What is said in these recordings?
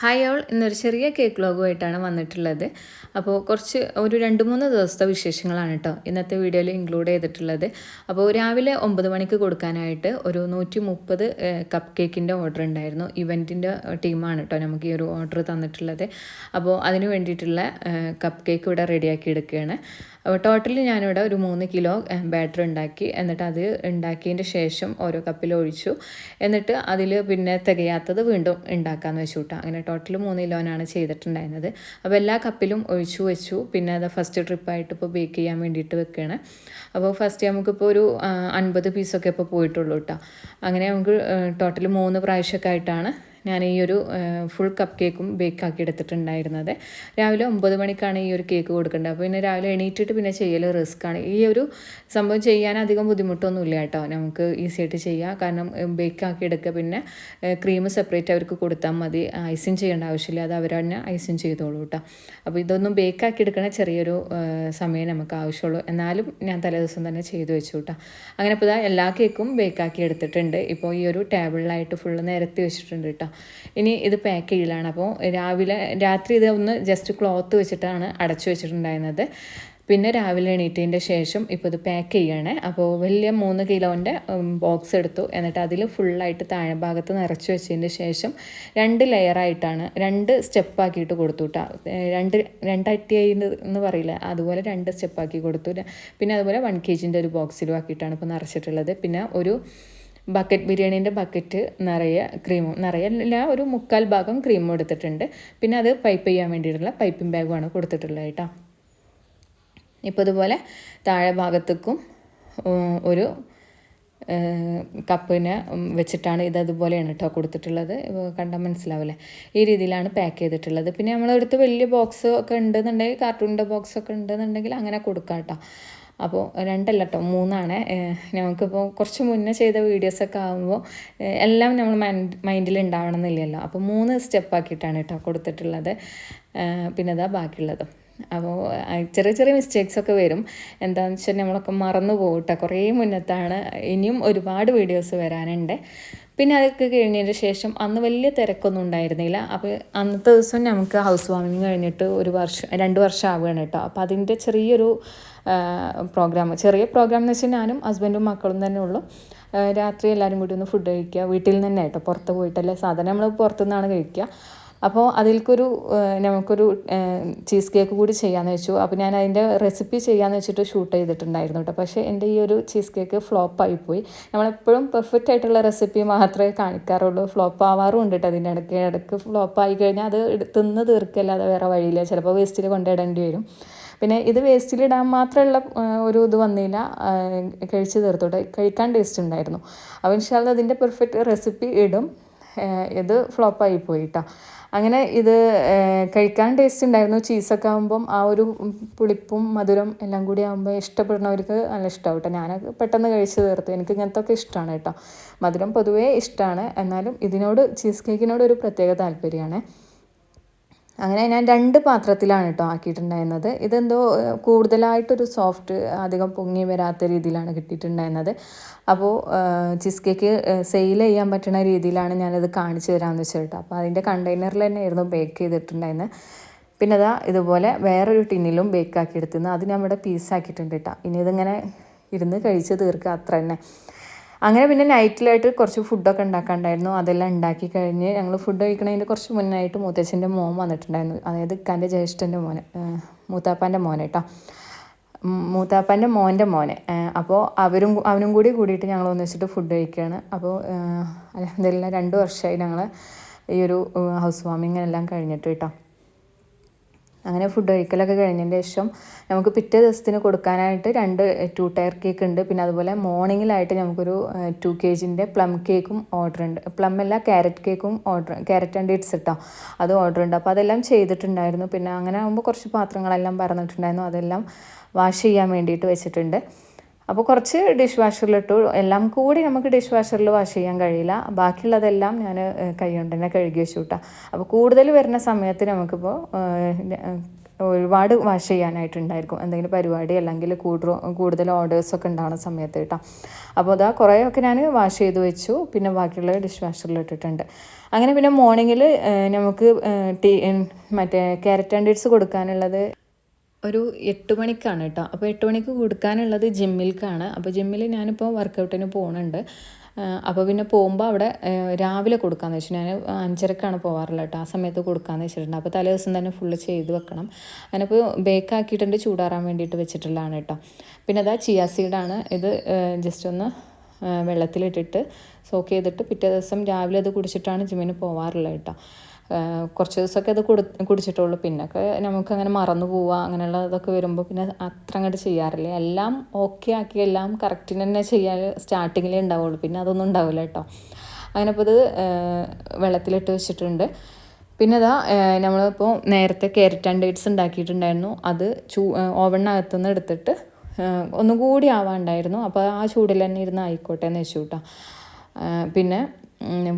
Hi all ഇന്നൊരു ചെറിയ cake ലോഗുമായിട്ടാണ് വന്നിട്ടുള്ളത്. അപ്പോൾ കുറച്ച് ഒരു രണ്ട് മൂന്ന് ദിവസത്തെ വിശേഷങ്ങളാണ് കേട്ടോ ഇന്നത്തെ വീഡിയോയിൽ ഇൻക്ലൂഡ് ചെയ്തിട്ടുള്ളത്. അപ്പോൾ രാവിലെ ഒമ്പത് മണിക്ക് കൊടുക്കാനായിട്ട് ഒരു നൂറ്റി മുപ്പത് കപ്പ് കേക്കിന്റെ ഓർഡർ ഉണ്ടായിരുന്നു ഇവന്റിന്റെ ടീമാണ് കേട്ടോ നമുക്ക് ഈ ഒരു ഓർഡർ തന്നിട്ടുള്ളത്. അപ്പോൾ അതിന് വേണ്ടിയിട്ടുള്ള കപ്പ് കേക്ക് ഇവിടെ റെഡിയാക്കി എടുക്കുകയാണ്. ടോട്ടൽ ഞാനിവിടെ ഒരു മൂന്ന് കിലോ ബാറ്റർ ഉണ്ടാക്കി. എന്നിട്ട് അത് ഉണ്ടാക്കിയതിന്റെ ശേഷം ഓരോ കപ്പിൽ ഒഴിച്ചു. എന്നിട്ട് അതിൽ പിന്നെ തികയാത്തത് വീണ്ടും ഉണ്ടാക്കാമെന്ന് വെച്ചു കേട്ടോ അങ്ങനെ ടോട്ടൽ മൂന്ന് കിലോനാണ് ചെയ്തിട്ടുണ്ടായിരുന്നത്. അപ്പോൾ എല്ലാ കപ്പിലും ഒഴിച്ചു വെച്ചു. പിന്നെ അത് ഫസ്റ്റ് ട്രിപ്പായിട്ട് ഇപ്പോൾ ബേക്ക് ചെയ്യാൻ വേണ്ടിയിട്ട് വെക്കുകയാണ് അപ്പോൾ ഫസ്റ്റ് നമുക്കിപ്പോൾ ഒരു അൻപത് പീസൊക്കെ ഇപ്പോൾ പോയിട്ടുള്ളൂ കേട്ടോ അങ്ങനെ നമുക്ക് ടോട്ടൽ മൂന്ന് പ്രാവശ്യമൊക്കെ ആയിട്ടാണ് ഞാൻ ഈ ഒരു ഫുൾ കപ്പ് കേക്കും ബേക്ക് ആക്കി എടുത്തിട്ടുണ്ടായിരുന്നത്. രാവിലെ ഒമ്പത് മണിക്കാണ് ഈ ഒരു കേക്ക് കൊടുക്കേണ്ടത്. അപ്പോൾ പിന്നെ രാവിലെ എണീറ്റിട്ട് പിന്നെ ചെയ്യൽ റിസ്ക് ആണ്. ഈ ഒരു സംഭവം ചെയ്യാൻ അധികം ബുദ്ധിമുട്ടൊന്നുമില്ല കേട്ടോ. നമുക്ക് ഈസി ആയിട്ട് ചെയ്യാം. കാരണം ബേക്ക് ആക്കി എടുക്കുക പിന്നെ ക്രീം സെപ്പറേറ്റ് അവർക്ക് കൊടുത്താൽ മതി. ഐസിങ് ചെയ്യേണ്ട ആവശ്യമില്ല. അത് അവർ തന്നെ ഐസിങ് ചെയ്തോളൂ കേട്ടോ. അപ്പോൾ ഇതൊന്നും ബേക്ക് ആക്കി എടുക്കണ ചെറിയൊരു സമയം നമുക്ക് ആവശ്യമുള്ളൂ. എന്നാലും ഞാൻ തലേദിവസം തന്നെ ചെയ്തു വെച്ചു കേട്ടോ. അങ്ങനെ ഇപ്പോൾ എല്ലാ കേക്കും ബേക്കാക്കി എടുത്തിട്ടുണ്ട്. ഇപ്പോൾ ഈ ഒരു ടേബിളിലായിട്ട് ഫുള്ള് നിരത്തി വെച്ചിട്ടുണ്ട് കേട്ടോ. ഇനി ഇത് പാക്ക് ചെയ്യലാണ്. അപ്പോൾ രാവിലെ രാത്രി ഇത് ഒന്ന് ജസ്റ്റ് ക്ലോത്ത് വെച്ചിട്ടാണ് അടച്ചു വെച്ചിട്ടുണ്ടായിരുന്നത്. പിന്നെ രാവിലെ എണീറ്റതിന്റെ ശേഷം ഇപ്പോൾ ഇത് പാക്ക് ചെയ്യണേ. അപ്പോൾ വലിയ മൂന്ന് കിലോന്റെ ബോക്സ് എടുത്തു. എന്നിട്ട് അതിൽ ഫുള്ളായിട്ട് താഴെ ഭാഗത്ത് നിറച്ച് വെച്ചതിന്റെ ശേഷം രണ്ട് ലെയറായിട്ടാണ് രണ്ട് സ്റ്റെപ്പാക്കിയിട്ട് കൊടുത്തു കേട്ടോ രണ്ട് രണ്ടട്ടി എന്ന് പറയില്ല? അതുപോലെ രണ്ട് സ്റ്റെപ്പാക്കി കൊടുത്തു. പിന്നെ അതുപോലെ വൺ കെ ജിന്റെ ഒരു ബോക്സിലും ആക്കിയിട്ടാണ് ഇപ്പോൾ നിറച്ചിട്ടുള്ളത്. പിന്നെ ഒരു ബക്കറ്റ് ബിരിയാണീന്റെ ബക്കറ്റ് നിറയെ ക്രീമും നിറയെ അല്ല ഒരു മുക്കാൽ ഭാഗം ക്രീമും എടുത്തിട്ടുണ്ട്. പിന്നെ അത് പൈപ്പ് ചെയ്യാൻ വേണ്ടിയിട്ടുള്ള പൈപ്പിംഗ് ബാഗുമാണ് കൊടുത്തിട്ടുള്ളത് കേട്ടോ. ഇപ്പോൾ ഇതുപോലെ താഴെ ഭാഗത്തേക്കും ഒരു കപ്പിനെ വെച്ചിട്ടാണ് ഇത് അതുപോലെയാണ് കേട്ടോ കൊടുത്തിട്ടുള്ളത്. കണ്ടാൽ മനസ്സിലാവില്ലേ? ഈ രീതിയിലാണ് പാക്ക് ചെയ്തിട്ടുള്ളത്. പിന്നെ നമ്മളെടുത്ത് വലിയ ബോക്സ് ഒക്കെ ഉണ്ടെന്നുണ്ടെങ്കിൽ കാർട്ടൂണിന്റെ ബോക്സ് ഒക്കെ ഉണ്ടെന്നുണ്ടെങ്കിൽ അങ്ങനെ കൊടുക്കാം കേട്ടോ അപ്പോൾ രണ്ടല്ല കേട്ടോ മൂന്നാണ് നമുക്കിപ്പോൾ കുറച്ച് മുന്നേ ചെയ്ത വീഡിയോസൊക്കെ ആകുമ്പോൾ എല്ലാം നമ്മൾ മൈൻഡ് മൈൻഡിൽ ഉണ്ടാവണം എന്നില്ലല്ലോ അപ്പോൾ മൂന്ന് സ്റ്റെപ്പാക്കിയിട്ടാണ് കേട്ടോ കൊടുത്തിട്ടുള്ളത്. പിന്നെ അതാ ബാക്കിയുള്ളത്. അപ്പോൾ ചെറിയ ചെറിയ മിസ്റ്റേക്സൊക്കെ വരും. എന്താണെന്ന് വെച്ചാൽ നമ്മളൊക്കെ മറന്നു പോകട്ടെ കുറേ മുന്നത്താണ്. ഇനിയും ഒരുപാട് വീഡിയോസ് വരാനുണ്ട്. പിന്നെ അതൊക്കെ കഴിഞ്ഞതിന് ശേഷം അന്ന് വലിയ തിരക്കൊന്നും ഉണ്ടായിരുന്നില്ല. അപ്പോൾ അന്നത്തെ ദിവസം നമുക്ക് ഹൗസ് വാമിങ് കഴിഞ്ഞിട്ട് ഒരു വർഷം രണ്ട് വർഷം ആവുകയാണ് കേട്ടോ. അപ്പോൾ അതിന്റെ ചെറിയൊരു പ്രോഗ്രാം ചെറിയ പ്രോഗ്രാം എന്ന് വെച്ചാൽ ഞാനും ഹസ്ബൻഡും മക്കളും തന്നെ ഉള്ളൂ. രാത്രി എല്ലാവരും കൂടി ഒന്ന് ഫുഡ് കഴിക്കുക വീട്ടിൽ നിന്ന് തന്നെ കേട്ടോ പുറത്ത് പോയിട്ടല്ലേ സാധാരണ നമ്മൾ പുറത്തുനിന്നാണ് കഴിക്കുക. അപ്പോൾ അതിൽക്കൊരു നമുക്കൊരു ചീസ് കേക്ക് കൂടി ചെയ്യാമെന്ന് വെച്ചു. അപ്പോൾ ഞാൻ അതിന്റെ റെസിപ്പി ചെയ്യാമെന്ന് വെച്ചിട്ട് ഷൂട്ട് ചെയ്തിട്ടുണ്ടായിരുന്നു കേട്ടോ പക്ഷേ എന്റെ ഈ ഒരു ചീസ് കേക്ക് ഫ്ലോപ്പ് പോയി. നമ്മളെപ്പോഴും പെർഫെക്റ്റ് ആയിട്ടുള്ള റെസിപ്പി മാത്രമേ കാണിക്കാറുള്ളൂ. ഫ്ലോപ്പ് ആവാറും ഉണ്ട് കേട്ടോ അതിന്റെ ഇടയ്ക്ക്. ഇടയ്ക്ക് ഫ്ലോപ്പ് ആയി കഴിഞ്ഞാൽ അത് തിന്ന് തീർക്കല്ലാതെ വേറെ വഴിയില്ല. ചിലപ്പോൾ വേസ്റ്റിൽ കൊണ്ടിടേണ്ടി വരും. പിന്നെ ഇത് വേസ്റ്റിലിടാൻ മാത്രമുള്ള ഒരു ഇത് വന്നില്ല. കഴിച്ച് തീർത്തോട്ടെ കഴിക്കാൻ ടേസ്റ്റ് ഉണ്ടായിരുന്നു. അപ്പോൾ ഇൻഷാല്ല അതിന്റെ പെർഫെക്റ്റ് റെസിപ്പി ഇടും. ഇത് ഫ്ലോപ്പായി പോയി കേട്ടോ അങ്ങനെ ഇത് കഴിക്കാൻ ടേസ്റ്റ് ഉണ്ടായിരുന്നു. ചീസൊക്കെ ആകുമ്പം ആ ഒരു പുളിപ്പും മധുരം എല്ലാം കൂടി ആകുമ്പോൾ ഇഷ്ടപ്പെടുന്നവർക്ക് നല്ല ഇഷ്ടമാവും കേട്ടോ ഞാനൊക്കെ പെട്ടെന്ന് കഴിച്ച് തീർത്തു. എനിക്ക് ഇങ്ങനത്തെ ഒക്കെ ഇഷ്ടമാണ് കേട്ടോ മധുരം പൊതുവേ ഇഷ്ടമാണ് എന്നാലും ഇതിനോട് ചീസ് കേക്കിനോട് ഒരു പ്രത്യേക താല്പര്യമാണ്. അങ്ങനെ ഞാൻ രണ്ട് പാത്രത്തിലാണ് കേട്ടോ ആക്കിയിട്ടുണ്ടായിരുന്നത്. ഇതെന്തോ കൂടുതലായിട്ടൊരു സോഫ്റ്റ് അധികം പൊങ്ങി വരാത്ത രീതിയിലാണ് കിട്ടിയിട്ടുണ്ടായിരുന്നത്. അപ്പോൾ ചീസ് കേക്ക് സെയിൽ ചെയ്യാൻ പറ്റുന്ന രീതിയിലാണ് ഞാനത് കാണിച്ചു തരാമെന്ന് വെച്ചാൽ കേട്ടോ അപ്പോൾ അതിന്റെ കണ്ടെയ്നറിൽ തന്നെയായിരുന്നു ബേക്ക് ചെയ്തിട്ടുണ്ടായിരുന്നത് പിന്നെ അതാ ഇതുപോലെ വേറൊരു ടിന്നിലും ബേക്ക് ആക്കി അത് അത് പീസ് പീസാക്കിയിട്ടുണ്ട് കേട്ടോ ഇനി ഇതിങ്ങനെ ഇരുന്ന് കഴിച്ച് തീർക്കുക അത്ര തന്നെ. അങ്ങനെ പിന്നെ നൈറ്റിലായിട്ട് കുറച്ച് ഫുഡൊക്കെ ഉണ്ടാക്കാണ്ടായിരുന്നു. അതെല്ലാം ഉണ്ടാക്കി കഴിഞ്ഞ് ഞങ്ങൾ ഫുഡ് കഴിക്കണതിന്റെ കുറച്ച് മുന്നായിട്ട് മൂത്തച്ഛന്റെ മോൻ വന്നിട്ടുണ്ടായിരുന്നു. അതായത് ഇക്കാന്റെ ജ്യേഷ്ഠന്റെ മോനെ മൂത്താപ്പാന്റെ മോനെ കേട്ടോ മൂത്താപ്പാന്റെ മോന്റെ മോനെ. അപ്പോൾ അവരും അവനും കൂടി കൂടിയിട്ട് ഞങ്ങൾ ഒന്നിച്ചിട്ട് ഫുഡ് കഴിക്കുകയാണ് അപ്പോൾ അതെല്ലാം രണ്ട് വർഷമായി ഞങ്ങൾ ഈ ഒരു ഹൗസ് വാമിങ് എല്ലാം കഴിഞ്ഞിട്ട് കേട്ടോ അങ്ങനെ ഫുഡ് കഴിക്കലൊക്കെ കഴിഞ്ഞതിന് ശേഷം നമുക്ക് പിറ്റേ ദിവസത്തിന് കൊടുക്കാനായിട്ട് രണ്ട് ടു ടയർ കേക്ക് ഉണ്ട്. പിന്നെ അതുപോലെ മോർണിംഗിലായിട്ട് നമുക്കൊരു ടു കെ ജിന്റെ പ്ലം കേക്കും ഓർഡർ ഉണ്ട്. പ്ലം അല്ല ക്യാരറ്റ് കേക്കും ഓർഡർ ക്യാരറ്റ് ആൻഡ് ഇറ്റ്സ് ഇട്ടോ. അത് ഓർഡർ ഉണ്ട്. അപ്പോൾ അതെല്ലാം ചെയ്തിട്ടുണ്ടായിരുന്നു. പിന്നെ അങ്ങനെ ആകുമ്പോൾ കുറച്ച് പാത്രങ്ങളെല്ലാം പറഞ്ഞിട്ടുണ്ടായിരുന്നു അതെല്ലാം വാഷ് ചെയ്യാൻ വേണ്ടിയിട്ട് വെച്ചിട്ടുണ്ട്. അപ്പോൾ കുറച്ച് ഡിഷ് വാഷറിലിട്ടു എല്ലാം കൂടി നമുക്ക് ഡിഷ് വാഷറിൽ വാഷ് ചെയ്യാൻ കഴിയില്ല. ബാക്കിയുള്ളതെല്ലാം ഞാൻ കൈകൊണ്ട് തന്നെ കഴുകി വെച്ചു കിട്ടാം അപ്പോൾ കൂടുതൽ വരുന്ന സമയത്ത് നമുക്കിപ്പോൾ ഒരുപാട് വാഷ് ചെയ്യാനായിട്ടുണ്ടായിരിക്കും. എന്തെങ്കിലും പരിപാടി അല്ലെങ്കിൽ കൂടുതൽ കൂടുതൽ ഓർഡേഴ്സൊക്കെ ഉണ്ടാവുന്ന സമയത്ത് കേട്ടോ അപ്പോൾ അതാ കുറേയൊക്കെ ഞാൻ വാഷ് ചെയ്ത് വെച്ചു. പിന്നെ ബാക്കിയുള്ള ഡിഷ് വാഷറിൽ ഇട്ടിട്ടുണ്ട്. അങ്ങനെ പിന്നെ മോർണിംഗിൽ നമുക്ക് ടീ മറ്റേ ക്യാരറ്റ് ആൻഡ് ഡേറ്റ്സ് കൊടുക്കാനുള്ളത് ഒരു എട്ട് മണിക്കാണ് കേട്ടോ. അപ്പോൾ എട്ട് മണിക്ക് കൊടുക്കാനുള്ളത് ജിമ്മിൽക്കാണ്. അപ്പോൾ ജിമ്മിൽ ഞാനിപ്പോൾ വർക്കൗട്ടിന് പോകുന്നുണ്ട് അപ്പോൾ പിന്നെ പോകുമ്പോൾ അവിടെ രാവിലെ കൊടുക്കാമെന്ന് വെച്ചു ഞാൻ അഞ്ചരക്കാണ് പോകാറുള്ളത് കേട്ടോ. ആ സമയത്ത് കൊടുക്കാമെന്ന് വെച്ചിട്ടുണ്ട്. അപ്പോൾ തലേ ദിവസം തന്നെ ഫുള്ള് ചെയ്ത് വെക്കണം. അതിനപ്പോൾ ബേക്കാക്കിയിട്ടുണ്ട് ചൂടാറാൻ വേണ്ടിയിട്ട് വെച്ചിട്ടുള്ളതാണ് കേട്ടോ. പിന്നെ അതാ ചിയാ സീഡാണ് ഇത് ജസ്റ്റ് ഒന്ന് വെള്ളത്തിലിട്ടിട്ട് സോക്ക് ചെയ്തിട്ട് പിറ്റേ ദിവസം രാവിലെ അത് കുടിച്ചിട്ടാണ് ജിമ്മിന് പോകാറുള്ളത് കേട്ടോ. കുറച്ച് ദിവസമൊക്കെ അത് കൊടു കുടിച്ചിട്ടുള്ളൂ. പിന്നൊക്കെ നമുക്കങ്ങനെ മറന്നു പോവുക അങ്ങനെയുള്ള ഇതൊക്കെ വരുമ്പോൾ പിന്നെ അത്ര അങ്ങോട്ട് ചെയ്യാറില്ല. എല്ലാം ഓക്കെ ആക്കി എല്ലാം കറക്റ്റിന് തന്നെ ചെയ്യാൻ സ്റ്റാർട്ടിങ്ങിലേ ഉണ്ടാവുള്ളൂ. പിന്നെ അതൊന്നും ഉണ്ടാവില്ല കേട്ടോ. അങ്ങനെ ഇപ്പോൾ ഇത് വെള്ളത്തിലിട്ട് വെച്ചിട്ടുണ്ട്. പിന്നെ അതാ നമ്മളിപ്പോൾ നേരത്തെ ക്യാരറ്റ് ഡേറ്റ്സ് ഉണ്ടാക്കിയിട്ടുണ്ടായിരുന്നു. അത് ചൂ ഓവണിനകത്തുനിന്ന് എടുത്തിട്ട് ഒന്നും കൂടി ആവാണ്ടായിരുന്നു. അപ്പോൾ ആ ചൂടിൽ തന്നെ ഇരുന്ന് ആയിക്കോട്ടെ എന്ന് വെച്ചു കേട്ടോ. പിന്നെ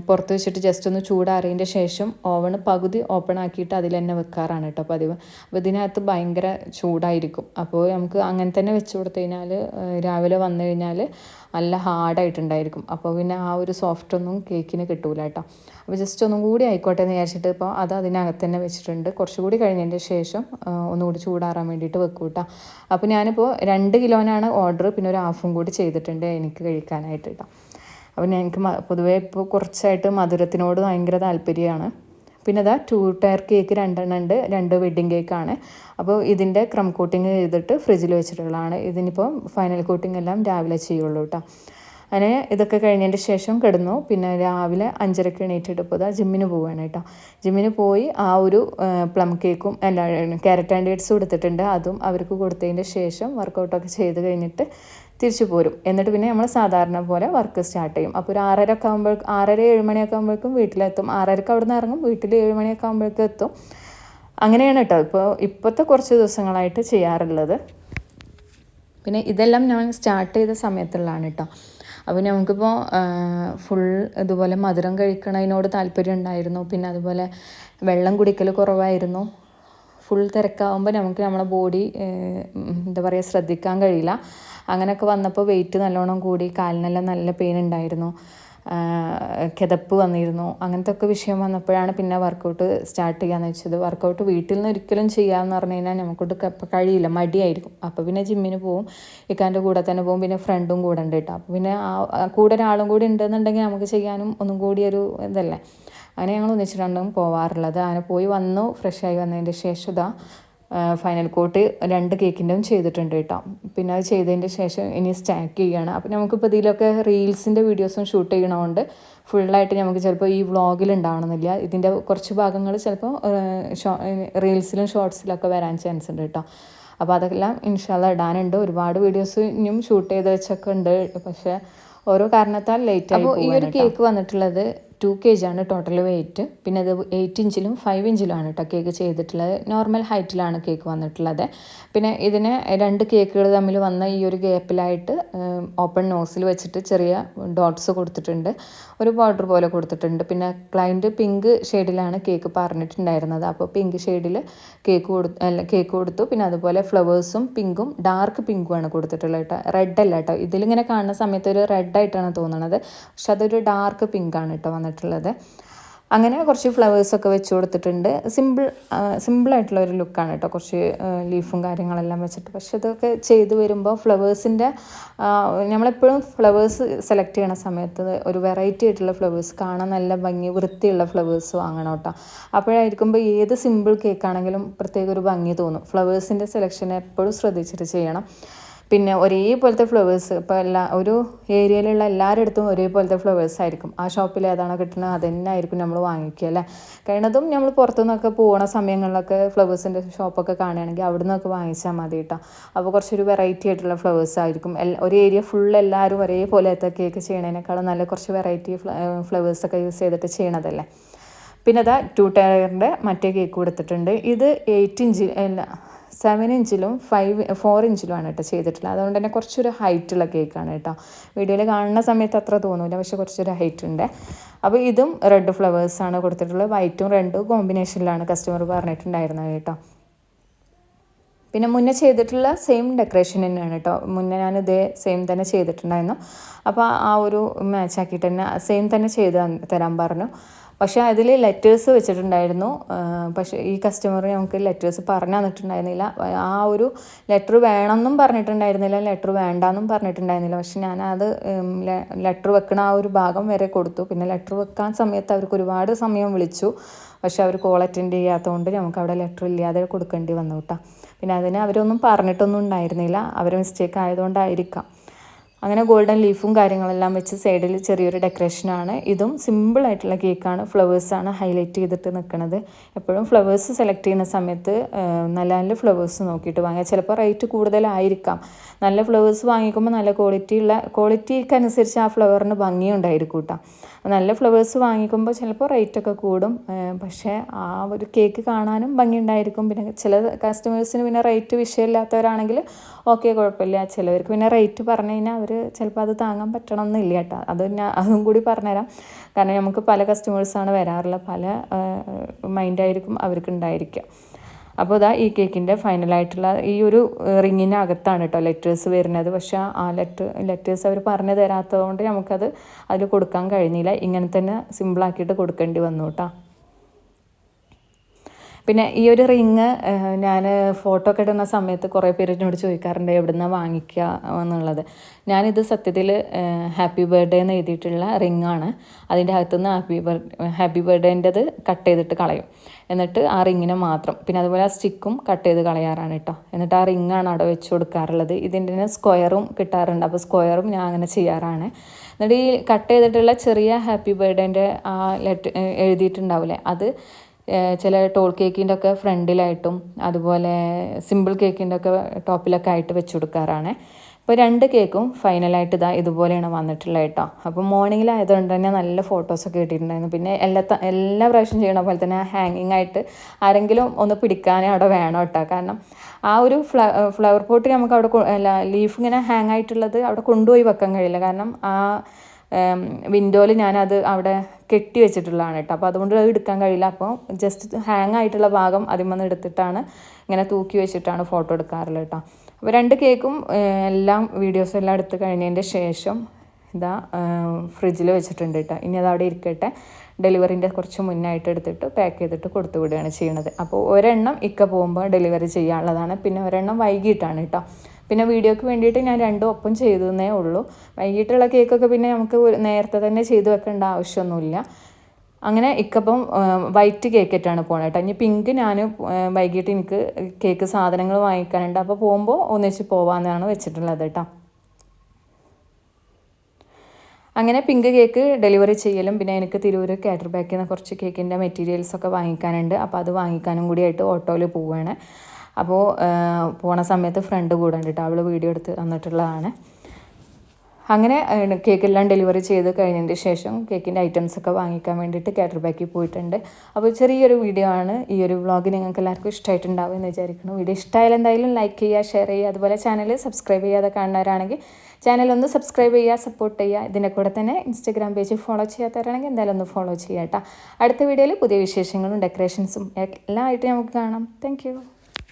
പുറത്ത് വെച്ചിട്ട് ജസ്റ്റ് ഒന്ന് ചൂടാറിയതിന്റെ ശേഷം ഓവൺ പകുതി ഓപ്പൺ ആക്കിയിട്ട് അതിൽ തന്നെ വെക്കാറാണ് കേട്ടോ പതിവ്. അപ്പോൾ ഇതിനകത്ത് ഭയങ്കര ചൂടായിരിക്കും. അപ്പോൾ നമുക്ക് അങ്ങനെ തന്നെ വെച്ച് കൊടുത്തു കഴിഞ്ഞാൽ രാവിലെ വന്നു കഴിഞ്ഞാൽ നല്ല ഹാർഡായിട്ടുണ്ടായിരിക്കും അപ്പോൾ പിന്നെ ആ ഒരു സോഫ്റ്റ് ഒന്നും കേക്കിന് കിട്ടൂല കേട്ടോ. അപ്പോൾ ജസ്റ്റ് ഒന്നും കൂടി ആയിക്കോട്ടെ എന്ന് വിചാരിച്ചിട്ട് ഇപ്പോൾ അത് അതിനകത്ത് തന്നെ വെച്ചിട്ടുണ്ട്. കുറച്ചുകൂടി കഴിഞ്ഞതിന്റെ ശേഷം ഒന്നുകൂടി ചൂടാറാൻ വേണ്ടിയിട്ട് വെക്കും കേട്ടോ. അപ്പോൾ ഞാനിപ്പോൾ രണ്ട് കിലോനാണ് ഓർഡർ പിന്നെ ഒരു ഹാഫും കൂടി ചെയ്തിട്ടുണ്ട് എനിക്ക് കഴിക്കാനായിട്ട് കേട്ടോ. അപ്പോൾ എനിക്ക് പൊതുവേ ഇപ്പോൾ കുറച്ചായിട്ട് മധുരത്തിനോട് ഭയങ്കര താല്പര്യമാണ്. പിന്നെ അതാ ടു ടയർ കേക്ക് രണ്ടെണ്ണം ഉണ്ട് രണ്ട് വെഡ്ഡിങ് കേക്കാണ് അപ്പോൾ ഇതിന്റെ ക്രം കോട്ടിങ് ചെയ്തിട്ട് ഫ്രിഡ്ജിൽ വെച്ചിട്ടുള്ളതാണ്. ഇതിനിപ്പോൾ ഫൈനൽ കോട്ടിങ് എല്ലാം രാവിലെ ചെയ്യുള്ളൂ കേട്ടോ. അങ്ങനെ ഇതൊക്കെ കഴിഞ്ഞതിന്റെ ശേഷം കിടന്നു. പിന്നെ രാവിലെ അഞ്ചരക്ക് എണീറ്റിട്ട് ഇപ്പോൾ ജിമ്മിന് പോവുകയാണ് കേട്ടോ. ജിമ്മിന് പോയി ആ ഒരു പ്ലം കേക്കും എല്ലാ ക്യാരറ്റ് ആൻഡ് ഡേറ്റ്സും എടുത്തിട്ടുണ്ട്. അതും അവർക്ക് കൊടുത്തതിന്റെ ശേഷം വർക്കൗട്ടൊക്കെ ചെയ്ത് കഴിഞ്ഞിട്ട് തിരിച്ചു പോരും. എന്നിട്ട് പിന്നെ നമ്മൾ സാധാരണ പോലെ വർക്ക് സ്റ്റാർട്ട് ചെയ്യും. അപ്പോൾ ഒരു ആറര ഒക്കെ ആകുമ്പോൾ ആറര ഏഴ് മണിയൊക്കെ ആകുമ്പോഴേക്കും വീട്ടിലെത്തും. ആറരക്ക് അവിടെ നിന്ന് ഇറങ്ങും. വീട്ടിൽ ഏഴ് മണിയൊക്കെ ആകുമ്പോഴേക്കും എത്തും. അങ്ങനെയാണ് കേട്ടോ ഇപ്പോൾ ഇപ്പോഴത്തെ കുറച്ച് ദിവസങ്ങളായിട്ട് ചെയ്യാറുള്ളത്. പിന്നെ ഇതെല്ലാം ഞാൻ സ്റ്റാർട്ട് ചെയ്ത സമയത്തുള്ളതാണ് കേട്ടോ. അപ്പോൾ നമുക്കിപ്പോൾ ഫുൾ ഇതുപോലെ മധുരം കഴിക്കണതിനോട് താല്പര്യം ഉണ്ടായിരുന്നു. പിന്നെ അതുപോലെ വെള്ളം കുടിക്കൽ കുറവായിരുന്നു. ഫുൾ തിരക്കാവുമ്പോൾ നമുക്ക് നമ്മളെ ബോഡി എന്താ പറയുക ശ്രദ്ധിക്കാൻ കഴിയില്ല. അങ്ങനെയൊക്കെ വന്നപ്പോൾ വെയിറ്റ് നല്ലോണം കൂടി കാലിനെല്ലാം നല്ല പെയിൻ ഉണ്ടായിരുന്നു. കിതപ്പ് വന്നിരുന്നു. അങ്ങനത്തെ ഒക്കെ വിഷയം വന്നപ്പോഴാണ് പിന്നെ വർക്കൗട്ട് സ്റ്റാർട്ട് ചെയ്യാന്ന് വെച്ചത്. വർക്കൗട്ട് വീട്ടിൽ നിന്ന് ഒരിക്കലും ചെയ്യാമെന്ന് പറഞ്ഞു കഴിഞ്ഞാൽ നമുക്കൊട്ട് കഴിയില്ല മടിയായിരിക്കും. അപ്പോൾ പിന്നെ ജിമ്മിന് പോവും ഇക്കാന്റെ കൂടെ തന്നെ പോകും പിന്നെ ഫ്രണ്ടും കൂടെ ഉണ്ട് കേട്ടോ. അപ്പോൾ പിന്നെ ആ കൂടെ ഒരാളും കൂടി ഉണ്ടെന്നുണ്ടെങ്കിൽ നമുക്ക് ചെയ്യാനും ഒന്നും കൂടി ഒരു ഇതല്ലേ. അങ്ങനെ ഞങ്ങൾ ഒന്നിച്ചിട്ടുണ്ടെങ്കിൽ പോവാറുള്ളത്. അങ്ങനെ പോയി വന്നു ഫ്രഷായി വന്നതിന്റെ ശേഷം ഇതാ ഫൈനൽ കോട്ട് രണ്ട് കേക്കിന്റെയും ചെയ്തിട്ടുണ്ട് കേട്ടോ. പിന്നെ അത് ചെയ്തതിന്റെ ശേഷം ഇനി സ്റ്റാക്ക് ചെയ്യുകയാണ്. അപ്പോൾ നമുക്കിപ്പോൾ ഇതിലൊക്കെ റീൽസിന്റെ വീഡിയോസും ഷൂട്ട് ചെയ്യണമുണ്ട് ഫുള്ളായിട്ട് നമുക്ക് ചിലപ്പോൾ ഈ വ്ളോഗിൽ ഉണ്ടാവണമെന്നില്ല. ഇതിന്റെ കുറച്ച് ഭാഗങ്ങൾ ചിലപ്പോൾ ഷോ റീൽസിലും ഷോർട്സിലൊക്കെ വരാൻ ചാൻസ് ഉണ്ട് കേട്ടോ. അപ്പോൾ അതെല്ലാം ഇൻഷാല്ല ഇടാനുണ്ട്. ഒരുപാട് വീഡിയോസ് ഇനിയും ഷൂട്ട് ചെയ്ത് വെച്ചൊക്കെ ഉണ്ട്. പക്ഷേ ഓരോ കാരണത്താൽ ലേറ്റ് ആയി അപ്പോൾ ഈ ഒരു കേക്ക് വന്നിട്ടുള്ളത് ടു കെ ജി ആണ് ടോട്ടൽ വെയിറ്റ് പിന്നെ അത് എയ്റ്റ് ഇഞ്ചിലും ഫൈവ് ഇഞ്ചിലും ആണ് കേട്ടോ കേക്ക് ചെയ്തിട്ടുള്ളത് നോർമൽ ഹൈറ്റിലാണ് കേക്ക് വന്നിട്ടുള്ളത്. പിന്നെ ഇതിന് രണ്ട് കേക്കുകൾ തമ്മിൽ വന്ന ഈ ഒരു ഗ്യാപ്പിലായിട്ട് ഓപ്പൺ നോസിൽ വെച്ചിട്ട് ചെറിയ ഡോട്ട്സ് കൊടുത്തിട്ടുണ്ട്. ഒരു ബോർഡർ പോലെ കൊടുത്തിട്ടുണ്ട്. പിന്നെ ക്ലൈന്റ് പിങ്ക് ഷെയ്ഡിലാണ് കേക്ക് പറഞ്ഞിട്ടുണ്ടായിരുന്നത്. അപ്പോൾ പിങ്ക് ഷെയ്ഡിൽ കേക്ക് കൊടു അല്ല കേക്ക് കൊടുത്തു. പിന്നെ അതുപോലെ ഫ്ലവേഴ്സും പിങ്കും ഡാർക്ക് പിങ്കുമാണ് കൊടുത്തിട്ടുള്ളത് കേട്ടോ റെഡ് അല്ല കേട്ടോ ഇതിലിങ്ങനെ കാണുന്ന സമയത്ത് ഒരു റെഡ് ആയിട്ടാണ് തോന്നുന്നത് പക്ഷെ അതൊരു ഡാർക്ക് പിങ്കാണ് കേട്ടോ വന്നിട്ട് വന്നിട്ടുള്ളത്. അങ്ങനെ കുറച്ച് ഫ്ലവേഴ്സൊക്കെ വെച്ച് കൊടുത്തിട്ടുണ്ട്. സിമ്പിൾ സിമ്പിളായിട്ടുള്ള ഒരു ലുക്കാണ് കേട്ടോ കുറച്ച് ലീഫും കാര്യങ്ങളെല്ലാം വെച്ചിട്ട്. പക്ഷെ ഇതൊക്കെ ചെയ്ത് വരുമ്പോൾ ഫ്ലവേഴ്സിന്റെ നമ്മളെപ്പോഴും ഫ്ലവേഴ്സ് സെലക്ട് ചെയ്യണ സമയത്ത് ഒരു വെറൈറ്റി ആയിട്ടുള്ള ഫ്ലവേഴ്സ് കാണാൻ നല്ല ഭംഗി വൃത്തിയുള്ള ഫ്ലവേഴ്സ് വാങ്ങണം കേട്ടോ അപ്പോഴായിരിക്കുമ്പോൾ ഏത് സിമ്പിൾ കേക്കാണെങ്കിലും പ്രത്യേക ഒരു ഭംഗി തോന്നും. ഫ്ലവേഴ്സിന്റെ സെലക്ഷൻ എപ്പോഴും ശ്രദ്ധിച്ചിട്ട് ചെയ്യണം. പിന്നെ ഒരേപോലത്തെ ഫ്ലവേഴ്സ് ഇപ്പോൾ എല്ലാ ഒരു ഏരിയയിലുള്ള എല്ലാവരുടെ അടുത്തും ഒരേപോലത്തെ ഫ്ലവേഴ്സ് ആയിരിക്കും. ആ ഷോപ്പിൽ ഏതാണോ കിട്ടുന്നത് അത് തന്നെ ആയിരിക്കും നമ്മൾ വാങ്ങിക്കുക അല്ലേ? കഴിഞ്ഞതും നമ്മൾ പുറത്തുനിന്നൊക്കെ പോകുന്ന സമയങ്ങളിലൊക്കെ ഫ്ലവേഴ്സിന്റെ ഷോപ്പൊക്കെ കാണുകയാണെങ്കിൽ അവിടെ നിന്നൊക്കെ വാങ്ങിച്ചാൽ മതി കേട്ടോ. അപ്പോൾ കുറച്ചൊരു വെറൈറ്റി ആയിട്ടുള്ള ഫ്ലവേഴ്സ് ആയിരിക്കും. ഒരു ഏരിയ ഫുൾ എല്ലാവരും ഒരേപോലത്തെ കേക്ക് ചെയ്യണതിനേക്കാളും നല്ല കുറച്ച് വെറൈറ്റി ഫ്ലവേഴ്സൊക്കെ യൂസ് ചെയ്തിട്ട് ചെയ്യണതല്ലേ? പിന്നെ അതാ ടു ടയറിന്റെ മറ്റേ കേക്ക് കൊടുത്തിട്ടുണ്ട് ഇത് എയ്റ്റ് ഇഞ്ച് അല്ല സെവൻ ഇഞ്ചിലും ഫൈവ് ഫോർ ഇഞ്ചിലുമാണ് കേട്ടോ ചെയ്തിട്ടുള്ളത്. അതുകൊണ്ട് തന്നെ കുറച്ചൊരു ഹൈറ്റുള്ള കേക്കാണ് കേട്ടോ. വീഡിയോയിൽ കാണുന്ന സമയത്ത് അത്ര തോന്നില്ല പക്ഷേ കുറച്ചൊരു ഹൈറ്റ് ഉണ്ട്. അപ്പോൾ ഇതും റെഡ് ഫ്ലവേഴ്സാണ് കൊടുത്തിട്ടുള്ളത്. വൈറ്റും റെഡും കോമ്പിനേഷനിലാണ് കസ്റ്റമർ പറഞ്ഞിട്ടുണ്ടായിരുന്നത് കേട്ടോ. പിന്നെ മുന്നേ ചെയ്തിട്ടുള്ള സെയിം ഡെക്കറേഷൻ തന്നെയാണ് കേട്ടോ. മുന്നേ ഞാൻ ഇതേ സെയിം തന്നെ ചെയ്തിട്ടുണ്ടായിരുന്നു. അപ്പോൾ ആ ഒരു മാച്ച് ആക്കിയിട്ട് തന്നെ സെയിം തന്നെ ചെയ്ത് തരാൻ പറഞ്ഞു. പക്ഷേ അതിൽ ലെറ്റേഴ്സ് വെച്ചിട്ടുണ്ടായിരുന്നു. പക്ഷേ ഈ കസ്റ്റമർ ഞങ്ങൾക്ക് ലെറ്റേഴ്സ് പറഞ്ഞു തന്നിട്ടുണ്ടായിരുന്നില്ല. ആ ഒരു ലെറ്റർ വേണമെന്നും പറഞ്ഞിട്ടുണ്ടായിരുന്നില്ല ലെറ്റർ വേണ്ടാന്നും പറഞ്ഞിട്ടുണ്ടായിരുന്നില്ല. പക്ഷെ ഞാൻ അത് ലെറ്റർ വെക്കണ ആ ഒരു ഭാഗം വരെ കൊടുത്തു. പിന്നെ ലെറ്റർ വെക്കാൻ സമയത്ത് അവർക്ക് ഒരുപാട് സമയം വിളിച്ചു. പക്ഷേ അവർ കോൾ അറ്റൻഡ് ചെയ്യാത്തതുകൊണ്ട് നമുക്ക് അവിടെ ലെറ്റർ ഇല്ലാതെ കൊടുക്കേണ്ടി വന്നു കേട്ടോ. പിന്നെ അതിന് അവരൊന്നും പറഞ്ഞിട്ടൊന്നും ഉണ്ടായിരുന്നില്ല. അവർ മിസ്റ്റേക്ക് ആയതുകൊണ്ടായിരിക്കാം. അങ്ങനെ ഗോൾഡൻ ലീഫും കാര്യങ്ങളെല്ലാം വെച്ച് സൈഡിൽ ചെറിയൊരു ഡെക്കറേഷനാണ് ഇതും സിമ്പിൾ ആയിട്ടുള്ള കേക്കാണ് ഫ്ലവേഴ്സാണ് ഹൈലൈറ്റ് ചെയ്തിട്ട് നിൽക്കുന്നത് എപ്പോഴും ഫ്ലവേഴ്സ് സെലക്ട് ചെയ്യുന്ന സമയത്ത് നല്ല നല്ല ഫ്ലവേഴ്സ് നോക്കിയിട്ട് വാങ്ങുക. ചിലപ്പോൾ റേറ്റ് കൂടുതലായിരിക്കാം. നല്ല ഫ്ലവേഴ്സ് വാങ്ങിക്കുമ്പോൾ നല്ല ക്വാളിറ്റി ഉള്ള ക്വാളിറ്റിക്ക് അനുസരിച്ച് ആ ഫ്ലവറിന് ഭംഗിയുണ്ടായിരിക്കും കേട്ടോ നല്ല ഫ്ലവേഴ്സ് വാങ്ങിക്കുമ്പോൾ ചിലപ്പോൾ റേറ്റൊക്കെ കൂടും. പക്ഷേ ആ ഒരു കേക്ക് കാണാനും ഭംഗിയുണ്ടായിരിക്കും. പിന്നെ ചില കസ്റ്റമേഴ്സിന് പിന്നെ റേറ്റ് വിഷയമില്ലാത്തവരാണെങ്കിൽ ഓക്കെ കുഴപ്പമില്ല. ചിലവർക്ക് പിന്നെ റേറ്റ് പറഞ്ഞു കഴിഞ്ഞാൽ അവർ ചിലപ്പോൾ അത് താങ്ങാൻ പറ്റണമെന്നില്ല കേട്ടോ. അത് ഞാൻ അതും കൂടി പറഞ്ഞുതരാം. കാരണം നമുക്ക് പല കസ്റ്റമേഴ്സാണ് വരാറുള്ള പല മൈൻഡായിരിക്കും അവർക്ക് ഉണ്ടായിരിക്കുക. അപ്പോൾ ഇതാ ഈ കേക്കിന്റെ ഫൈനലായിട്ടുള്ള ഈ ഒരു റിങ്ങിനകത്താണ് കേട്ടോ ലെറ്റേഴ്സ് വരുന്നത്. പക്ഷേ ആ ലെറ്റർ ലെറ്റേഴ്സ് അവർ പറഞ്ഞു തരാത്തത് കൊണ്ട് നമുക്കത് അതിൽ കൊടുക്കാൻ കഴിഞ്ഞില്ല. ഇങ്ങനെ തന്നെ സിമ്പിളാക്കിയിട്ട് കൊടുക്കേണ്ടി വന്നു കേട്ടോ. പിന്നെ ഈ ഒരു റിങ് ഞാൻ ഫോട്ടോ ഒക്കെ ഇടുന്ന സമയത്ത് കുറേ പേര് എന്നോട് ചോദിക്കാറുണ്ട് എവിടെ നിന്നാണ് വാങ്ങിക്കുക എന്നുള്ളത്. ഞാനിത് സത്യത്തിൽ ഹാപ്പി ബർത്ത്ഡേ എന്ന് എഴുതിയിട്ടുള്ള റിങ്ങാണ് അതിന്റെ അകത്തുനിന്ന് ഹാപ്പി ബർ ഹാപ്പി ബർത്ത്ഡേന്റെത് കട്ട് ചെയ്തിട്ട് കളയും. എന്നിട്ട് ആ റിങ്ങിനെ മാത്രം പിന്നെ അതുപോലെ ആ സ്റ്റിക്കും കട്ട് ചെയ്ത് കളയാറാണ് കേട്ടോ എന്നിട്ട് ആ റിങ്ങാണ് അവിടെ വെച്ച് കൊടുക്കാറുള്ളത്. ഇതിന്റെ സ്ക്വയറും കിട്ടാറുണ്ട്. അപ്പോൾ സ്ക്വയറും ഞാൻ അങ്ങനെ ചെയ്യാറാണ്. എന്നിട്ട് ഈ കട്ട് ചെയ്തിട്ടുള്ള ചെറിയ ഹാപ്പി ബർത്ത്ഡേന്റെ ആ ലെറ്റ് എഴുതിയിട്ടുണ്ടാവില്ലേ അത് ചില ടോൾ കേക്കിന്റെ ഒക്കെ ഫ്രണ്ടിലായിട്ടും അതുപോലെ സിമ്പിൾ കേക്കിന്റെ ഒക്കെ ടോപ്പിലൊക്കെ ആയിട്ട് വെച്ച് കൊടുക്കാറാണ്. അപ്പോൾ രണ്ട് കേക്കും ഫൈനലായിട്ട് ഇതാ ഇതുപോലെയാണ് വന്നിട്ടുള്ളത് കേട്ടോ. അപ്പോൾ മോർണിംഗിലായതുകൊണ്ട് തന്നെ നല്ല ഫോട്ടോസൊക്കെ കിട്ടിയിട്ടുണ്ടായിരുന്നു. പിന്നെ എല്ലാ എല്ലാ പ്രാവശ്യം ചെയ്യണ പോലെ തന്നെ ഹാങ്ങിങ് ആയിട്ട് ആരെങ്കിലും ഒന്ന് പിടിക്കാനേ അവിടെ വേണം കേട്ടോ. കാരണം ആ ഒരു ഫ്ല ഫ്ലവർ പോട്ട് നമുക്ക് അവിടെ അല്ല ലീഫ് ഇങ്ങനെ ഹാങ് ആയിട്ടുള്ളത് അവിടെ കൊണ്ടുപോയി വെക്കാൻ കഴിയില്ല. കാരണം ആ വിൻഡോയിൽ ഞാനത് അവിടെ കെട്ടി വെച്ചിട്ടുള്ളതാണ് കേട്ടോ. അപ്പോൾ അതുകൊണ്ട് അത് എടുക്കാൻ കഴിയില്ല. അപ്പോൾ ജസ്റ്റ് ഹാങ് ആയിട്ടുള്ള ഭാഗം അതിൽ നിന്ന് എടുത്തിട്ടാണ് ഇങ്ങനെ തൂക്കി വെച്ചിട്ടാണ് ഫോട്ടോ എടുക്കാറുള്ളത് കേട്ടോ. അപ്പോൾ രണ്ട് കേക്കും എല്ലാം വീഡിയോസും എല്ലാം എടുത്ത് കഴിഞ്ഞതിന്റെ ശേഷം ഇതാ ഫ്രിഡ്ജിൽ വെച്ചിട്ടുണ്ട് കേട്ടോ. ഇനി അത് അവിടെ ഇരിക്കട്ടെ. ഡെലിവറിന്റെ കുറച്ച് മുന്നായിട്ട് എടുത്തിട്ട് പാക്ക് ചെയ്തിട്ട് കൊടുത്തു വിടുകയാണ് ചെയ്യുന്നത്. അപ്പോൾ ഒരെണ്ണം ഇക്ക പോകുമ്പോൾ ഡെലിവറി ചെയ്യാനുള്ളതാണ്. പിന്നെ ഒരെണ്ണം വൈകിട്ടാണ് കേട്ടോ. പിന്നെ വീഡിയോയ്ക്ക് വേണ്ടിയിട്ട് ഞാൻ രണ്ടും ഒപ്പം ചെയ്തതേ ഉള്ളൂ. വൈകിട്ടുള്ള കേക്കൊക്കെ പിന്നെ നമുക്ക് നേരത്തെ തന്നെ ചെയ്തു വെക്കേണ്ട ആവശ്യമൊന്നുമില്ല. അങ്ങനെ ഇക്കപ്പം വൈറ്റ് കേക്കറ്റാണ് പോണത് കേട്ടോ ഇനി പിങ്ക് ഞാൻ വൈകിട്ട് എനിക്ക് കേക്ക് സാധനങ്ങൾ വാങ്ങിക്കാനുണ്ട്. അപ്പോൾ പോകുമ്പോൾ ഒന്നിച്ച് പോവാമെന്നാണ് വെച്ചിട്ടുള്ളത് കേട്ടോ അങ്ങനെ പിങ്ക് കേക്ക് ഡെലിവറി ചെയ്യലും. പിന്നെ എനിക്ക് തിരൂർ കാറ്റർ ബാക്കിൽ നിന്ന് കുറച്ച് കേക്കിന്റെ മെറ്റീരിയൽസൊക്കെ വാങ്ങിക്കാനുണ്ട്. അപ്പോൾ അത് വാങ്ങിക്കാനും കൂടിയായിട്ട് ഓട്ടോയിൽ പോവുകയാണ് അപ്പോൾ പോണ സമയത്ത് ഫ്രണ്ട് കൂടെ അവൾ വീഡിയോ എടുത്ത് തന്നിട്ടുള്ളതാണ്. അങ്ങനെ കേക്കെല്ലാം ഡെലിവറി ചെയ്ത് കഴിഞ്ഞതിന് ശേഷം കേക്കിന്റെ ഐറ്റംസ് ഒക്കെ വാങ്ങിക്കാൻ വേണ്ടിയിട്ട് കാറ്റർ ബാക്കിൽ പോയിട്ടുണ്ട്. അപ്പോൾ ചെറിയൊരു വീഡിയോ ആണ് ഈ ഒരു വ്ളോഗ് നിങ്ങൾക്ക് എല്ലാവർക്കും ഇഷ്ടമായിട്ടുണ്ടാവും എന്ന് വിചാരിക്കുന്നു. വീഡിയോ ഇഷ്ടമായാലും എന്തായാലും ലൈക്ക് ചെയ്യുക ഷെയർ ചെയ്യുക. അതുപോലെ ചാനൽ സബ്സ്ക്രൈബ് ചെയ്യാതെ കാണുന്നവരാണെങ്കിൽ ചാനൽ ഒന്ന് സബ്സ്ക്രൈബ് ചെയ്യുക സപ്പോർട്ട് ചെയ്യുക. ഇതിന്റെ കൂടെ തന്നെ ഇൻസ്റ്റാഗ്രാം പേജ് ഫോളോ ചെയ്യാത്തവരാണെങ്കിൽ എന്തായാലും ഒന്ന് ഫോളോ ചെയ്യാം കേട്ടോ അടുത്ത വീഡിയോയിൽ പുതിയ വിശേഷങ്ങളും ഡെക്കറേഷൻസും എല്ലാം ആയിട്ട് നമുക്ക് കാണാം. താങ്ക്